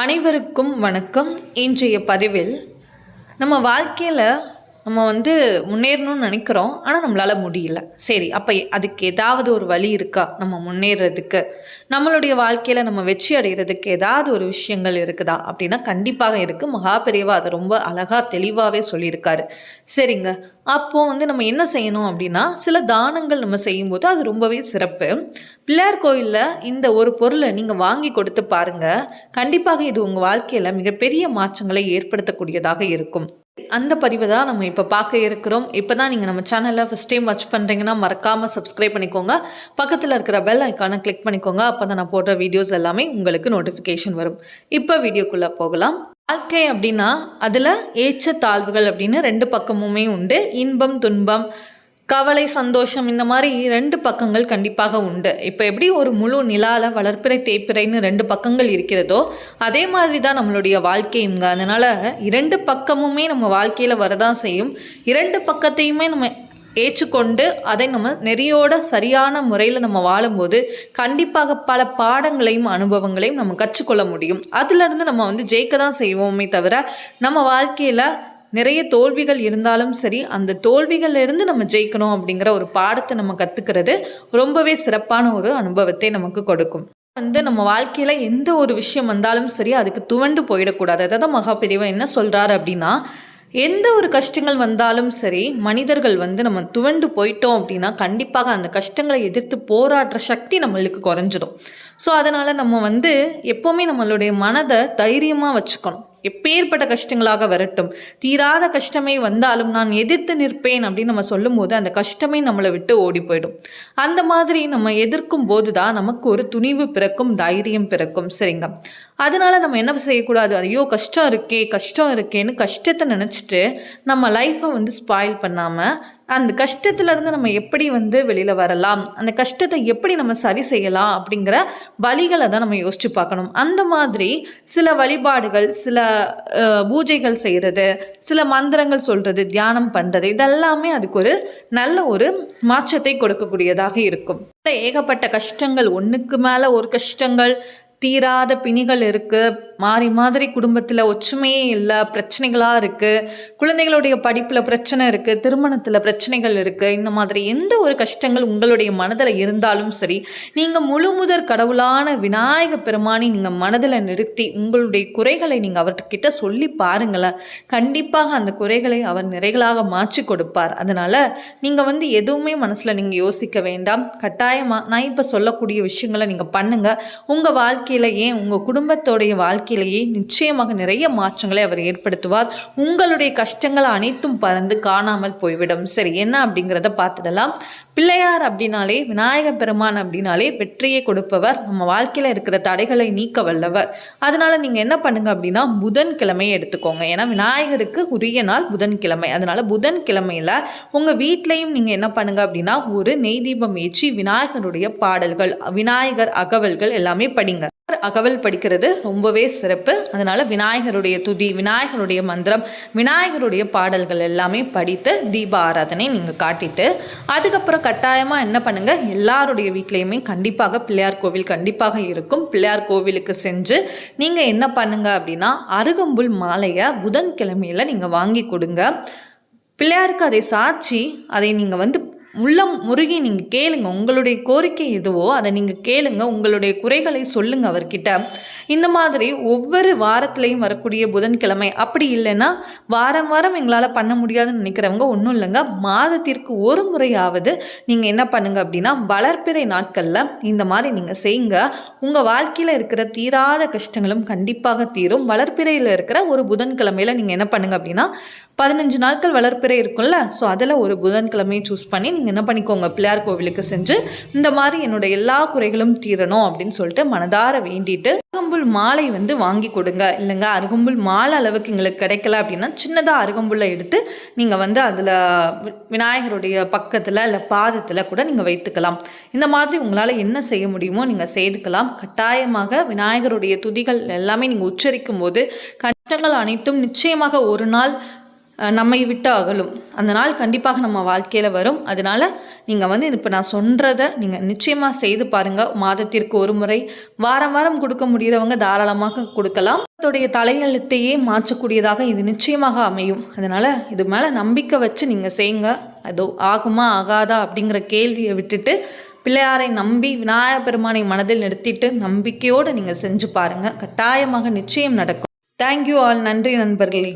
அனைவருக்கும் வணக்கம். இன்றைய பதிவில் நம்ம வாழ்க்கையில் நம்ம வந்து முன்னேறணும்னு நினைக்கிறோம் ஆனால் நம்மளால் முடியல. சரி அப்போ அதுக்கு ஏதாவது ஒரு வழி இருக்கா? நம்ம முன்னேறதுக்கு. நம்மளுடைய வாழ்க்கையில் நம்ம வெற்றி அடைகிறதுக்கு ஏதாவது ஒரு விஷயங்கள் இருக்குதா? அப்படின்னா கண்டிப்பாக இருக்குது மகாபெரியவா அதை ரொம்ப அழகாக தெளிவாகவே சொல்லியிருக்காரு. சரிங்க. அப்போது வந்து நம்ம என்ன செய்யணும் அப்படின்னா சில தானங்கள் நம்ம செய்யும்போது அது ரொம்பவே சிறப்பு. பிள்ளையார் கோயிலில் இந்த ஒரு பொருளை நீங்கள் வாங்கி கொடுத்து பாருங்கள் கண்டிப்பாக இது உங்கள் வாழ்க்கையில் மிகப்பெரிய மாற்றங்களை ஏற்படுத்தக்கூடியதாக இருக்கும். அந்த பதிவை தான் நம்ம இப்போ பார்க்க இருக்கிறோம். இப்போ தான் நீங்கள் நம்ம சேனலில் ஃபஸ்ட் டைம் வாட்ச் பண்ணுறீங்கன்னா மறக்காமல் சப்ஸ்கிரைப் பண்ணிக்கோங்க. பக்கத்தில் இருக்கிற பெல் ஐக்கானை கிளிக் பண்ணிக்கோங்க. அப்போ தான் நான் போடுற வீடியோஸ் எல்லாமே உங்களுக்கு நோட்டிஃபிகேஷன் வரும். இப்போ வீடியோக்குள்ளே போகலாம். வாழ்க்கை அப்படின்னா அதில் ஏச்ச தாழ்வுகள் அப்படின்னு ரெண்டு பக்கமுமே உண்டு. இன்பம் துன்பம் கவலை சந்தோஷம் இந்த மாதிரி ரெண்டு பக்கங்கள் கண்டிப்பாக உண்டு. இப்போ எப்படி ஒரு முழு நிலால வளர்ப்பிறை தேய்ப்பிறைன்னு ரெண்டு பக்கங்கள் இருக்கிறதோ அதே மாதிரி தான் நம்மளுடைய வாழ்க்கையுங்க அதனால் இரண்டு பக்கமுமே நம்ம வாழ்க்கையில் வரதான் செய்யும். இரண்டு பக்கத்தையுமே நம்ம ஏற்றுக்கொண்டு அதை நம்ம நெறியோட சரியான முறையில் நம்ம வாழும்போது கண்டிப்பாக பல பாடங்களையும் அனுபவங்களையும் நம்ம கற்றுக்கொள்ள முடியும். அதுலேருந்து நம்ம வந்து ஜெயிக்க தான் செய்வோமே தவிர நம்ம வாழ்க்கையில் நிறைய தோல்விகள் இருந்தாலும் சரி அந்த தோல்விகள்லேருந்து நம்ம ஜெயிக்கணும் அப்படிங்கிற ஒரு பாடத்தை நம்ம கற்றுக்கிறது ரொம்பவே சிறப்பான ஒரு அனுபவத்தை நமக்கு கொடுக்கும். வந்து நம்ம வாழ்க்கையில் எந்த ஒரு விஷயம் வந்தாலும் சரி அதுக்கு துவண்டு போயிடக்கூடாது. அதாவது மகாபெரிவா என்ன சொல்கிறாரு அப்படின்னா எந்த ஒரு கஷ்டங்கள் வந்தாலும் சரி மனிதர்கள் வந்து நம்ம துவண்டு போயிட்டோம் அப்படின்னா கண்டிப்பாக அந்த கஷ்டங்களை எதிர்த்து போராடுற சக்தி நம்மளுக்கு குறைஞ்சிடும். ஸோ அதனால் நம்ம வந்து எப்போவுமே நம்மளுடைய மனதை தைரியமாக வச்சுக்கணும். எப்பேற்பட்ட கஷ்டங்களாக வரட்டும். தீராத கஷ்டமே வந்தாலும் நான் எதிர்த்து நிற்பேன் அப்படின்னு நம்ம சொல்லும்போது அந்த கஷ்டமே நம்மளை விட்டு ஓடி போயிடும். அந்த மாதிரி நம்ம எதிர்க்கும் போது தான் நமக்கு ஒரு துணிவு பிறக்கும் தைரியம் பிறக்கும். சரிங்க அதனால நம்ம என்ன செய்யக்கூடாது? ஐயோ கஷ்டம் இருக்கே கஷ்டம் இருக்கேன்னு கஷ்டத்தை நினச்சிட்டு நம்ம லைஃப்பை வந்து ஸ்பாயில் பண்ணாமல் அந்த கஷ்டத்துலேருந்து நம்ம எப்படி வந்து வெளியில் வரலாம்? அந்த கஷ்டத்தை எப்படி நம்ம சரி செய்யலாம்? அப்படிங்கிற வழிகளை தான் நம்ம யோசிச்சு பார்க்கணும். அந்த மாதிரி சில வழிபாடுகள் சில பூஜைகள் செய்கிறது சில மந்திரங்கள் சொல்கிறது தியானம் பண்ணுறது இதெல்லாமே அதுக்கு ஒரு நல்ல ஒரு மாற்றத்தை கொடுக்கக்கூடியதாக இருக்கும். ஏகப்பட்ட கஷ்டங்கள் ஒன்றுக்கு மேலே ஒரு கஷ்டங்கள் தீராத பிணிகள் இருக்குது மாறி மாதிரி குடும்பத்தில் ஒற்றுமையே இல்லை பிரச்சனைகளாக இருக்குது குழந்தைகளுடைய படிப்பில் பிரச்சனை இருக்குது திருமணத்தில் பிரச்சனைகள் இருக்குது இந்த மாதிரி எந்த ஒரு கஷ்டங்கள் உங்களுடைய மனதில் இருந்தாலும் சரி நீங்கள் முழு முதற் கடவுளான விநாயக பெருமானை நீங்கள் மனதில் நிறுத்தி உங்களுடைய குறைகளை நீங்கள் அவர்கிட்ட சொல்லி பாருங்களேன். கண்டிப்பாக அந்த குறைகளை அவர் நிறைகளாக மாற்றி கொடுப்பார். அதனால் நீங்கள் வந்து எதுவுமே மனசில் நீங்கள் யோசிக்க வேண்டாம். கட்டாயமாக நான் இப்போ சொல்லக்கூடிய விஷயங்களை நீங்கள் பண்ணுங்கள் உங்கள் வாழ்க்கை வாழ்க்கையிலேயே உங்கள் குடும்பத்தோடைய வாழ்க்கையிலேயே நிச்சயமாக நிறைய மாற்றங்களை அவர் ஏற்படுத்துவார்? உங்களுடைய கஷ்டங்கள் அனைத்தும் பறந்து காணாமல் போய்விடும். சரி என்ன அப்படிங்கிறத பார்த்துடலாம். பிள்ளையார் அப்படின்னாலே விநாயக பெருமான் அப்படின்னாலே வெற்றியை கொடுப்பவர். நம்ம வாழ்க்கையில் இருக்கிற தடைகளை நீக்க வல்லவர். அதனால் நீங்கள் என்ன பண்ணுங்க அப்படின்னா புதன்கிழமையை எடுத்துக்கோங்க. ஏன்னா விநாயகருக்கு உரிய நாள் புதன்கிழமை. அதனால் புதன்கிழமையில் உங்கள் வீட்லேயும் நீங்கள் என்ன பண்ணுங்க அப்படின்னா ஒரு நெய் தீபம் ஏற்றி விநாயகருடைய பாடல்கள் விநாயகர் அகவல்கள் எல்லாமே படிங்க. அகவல் படிக்கிறது ரொம்பவே சிறப்பு. அதனால விநாயகருடைய துதி விநாயகருடைய மந்திரம் விநாயகருடைய பாடல்கள் எல்லாமே படித்து தீப ஆராதனை நீங்கள் காட்டிட்டு அதுக்கப்புறம் கட்டாயமாக என்ன பண்ணுங்க? எல்லாருடைய வீட்லேயுமே கண்டிப்பாக பிள்ளையார் கோவில் கண்டிப்பாக இருக்கும். பிள்ளையார் கோவிலுக்கு செஞ்சு நீங்கள் என்ன பண்ணுங்க அப்படின்னா அருகம்புல் மாலையை புதன்கிழமையில நீங்கள் வாங்கி கொடுங்க. பிள்ளையாருக்கு அதை சாட்சி அதை நீங்கள் வந்து உள்ளம் முருகி நீங்கள் கேளுங்க உங்களுடைய கோரிக்கை எதுவோ அதை நீங்கள் கேளுங்க உங்களுடைய குறைகளை சொல்லுங்க அவர்கிட்ட. இந்த மாதிரி ஒவ்வொரு வாரத்துலேயும் வரக்கூடிய புதன்கிழமை அப்படி இல்லைன்னா வாரம் வாரம் எங்களால் பண்ண முடியாதுன்னு நினைக்கிறவங்க ஒன்றும் இல்லைங்க. மாதத்திற்கு ஒரு முறையாவது நீங்கள் என்ன பண்ணுங்க அப்படின்னா வளர்ப்பிறை நாட்களில் இந்த மாதிரி நீங்கள் செய்யுங்க. உங்கள் வாழ்க்கையில் இருக்கிற தீராத கஷ்டங்களும் கண்டிப்பாக தீரும். வளர்ப்பிறையில் இருக்கிற ஒரு புதன்கிழமையில் நீங்கள் என்ன பண்ணுங்க அப்படின்னா பதினஞ்சு நாட்கள் வளர்ப்பிறை இருக்கும்ல. ஸோ அதில் ஒரு புதன்கிழமையை சூஸ் பண்ணி நீங்கள் என்ன பண்ணிக்கோங்க? பிள்ளையார் கோவிலுக்கு செஞ்சு இந்த மாதிரி என்னோட எல்லா குறைகளும் தீரணும் அப்படின்னு சொல்லிட்டு மனதார வேண்டிட்டு அருகம்புல் மாலை வந்து வாங்கி கொடுங்க. இல்லைங்க அருகம்புல் மாலை அளவுக்கு எங்களுக்கு கிடைக்கல அப்படின்னா சின்னதாக அருகம்புல்லை எடுத்து நீங்கள் வந்து அதில் விநாயகருடைய பக்கத்தில் இல்லை பாதத்தில் கூட நீங்கள் வைத்துக்கலாம். இந்த மாதிரி உங்களால் என்ன செய்ய முடியுமோ நீங்கள் செய்துக்கலாம். கட்டாயமாக விநாயகருடைய துதிகள் எல்லாமே நீங்கள் உச்சரிக்கும் போது கஷ்டங்கள் அனைத்தும் நிச்சயமாக ஒரு நாள் நம்மை விட்டு அகலும். அந்த நாள் கண்டிப்பாக நம்ம வாழ்க்கையில் வரும். அதனால் நீங்கள் வந்து இப்போ நான் சொல்கிறத நீங்கள் நிச்சயமாக செய்து பாருங்கள் மாதத்திற்கு ஒரு முறை வாரம் வாரம் கொடுக்க முடிகிறவங்க தாராளமாக கொடுக்கலாம். அதோடைய தலையெழுத்தையே மாற்றக்கூடியதாக இது நிச்சயமாக அமையும். அதனால் இது மேலே நம்பிக்கை வச்சு நீங்கள் செய்யுங்க. அதோ ஆகுமா ஆகாதா அப்படிங்கிற கேள்வியை விட்டுட்டு பிள்ளையாரை நம்பி விநாயகர் பெருமானை மனதில் நிறுத்திட்டு நம்பிக்கையோடு நீங்கள் செஞ்சு பாருங்கள் கட்டாயமாக நிச்சயம் நடக்கும். தேங்க்யூ ஆல் நன்றி நண்பர்களே.